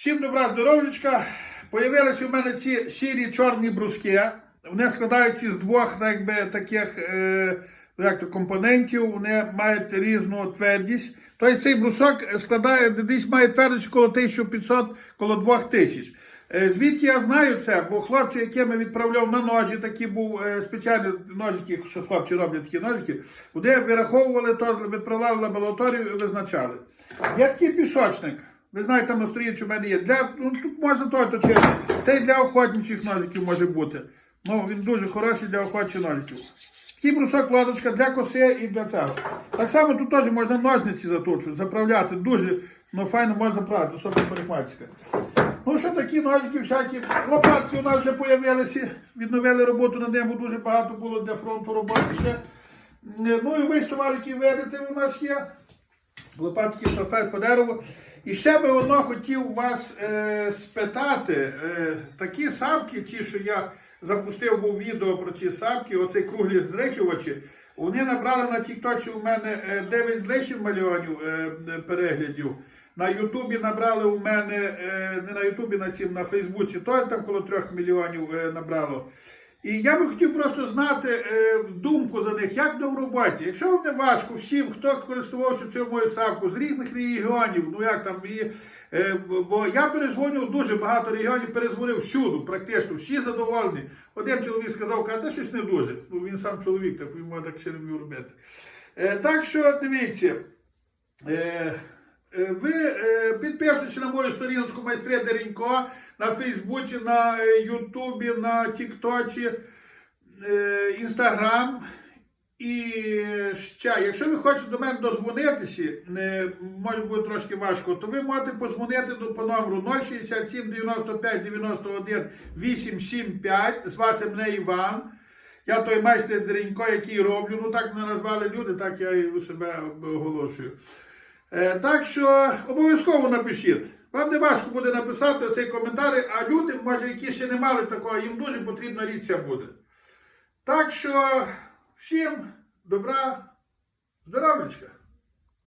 Всім добра здоров'ячка. Появилися у мене ці сірі чорні бруски. Вони складаються з двох ну, якби, таких е, ну, як то, компонентів, вони мають різну твердість. Тобто цей брусок складає, десь має твердість коло 1500, коло 2000. Е, Звідки я знаю це? Бо хлопці, якими відправляв на ножі, такі був е, спеціальні ножики, що хлопці роблять такі ножики, вони вираховували, то відправляли в лабораторію і визначали. Є такий пісочник. Ви знаєте, на сторінці у мене є. Для, ну, тут можна той точити. Це і для охотничих ножиків може бути. Ну, він дуже хороший для охотчих ножиків. Такий брусок лодочка для коси і для цього. Так само тут теж можна ножниці заточувати, заправляти. Дуже ну, файно можна заправити, особливо парикмахерська. Ну, що такі ножики всякі. Лопатки у нас вже з'явилися. Відновили роботу над ним, дуже багато було для фронту роботи ще. Ну і весь товар, який видите, у нас є. Лопатки шофет по дереву. І ще би одно хотів вас е, спитати. Е, такі сапки, ті, що я запустив був відео про ці сапки, оцей круглі зрихлювачі, вони набрали на Тіктоці у мене е, 9 з лишнім мільйонів е, е, переглядів. На Ютубі набрали у мене, е, не на Ютубі, на цім, на Фейсбуці, то там коло 3 мільйонів е, набрало. І я би хотів просто знати е, думку за них, як до роботі. Якщо вам не важко всім, хто користувався цією моєю савку з різних регіонів, ну як там і. Е, бо я перезвонив дуже багато регіонів, перезвонив всюди, практично, всі задоволені. Один чоловік сказав, каже, та щось не дуже. Ну він сам чоловік, так він може так ще не вмів робити. Е, так що дивіться. Е, Ви е, підписуйтесь на мою сторіночку майстри Деренько на Фейсбуці, на е, Ютубі, на Тіктоці, е, Інстаграм. І ще, якщо ви хочете до мене дозвонитися, е, може бути трошки важко, то ви можете позвонити по номеру 067 95 91 875. Звати мене Іван. Я той майстер Деренько, який роблю. Ну так мене назвали люди, так я і себе оголошую. Е, Так що обов'язково напишіть. Вам не важко буде написати цей коментар, а люди, може, які ще не мали такого, їм дуже потрібна річ буде. Так що всім добра, здоров'ячка!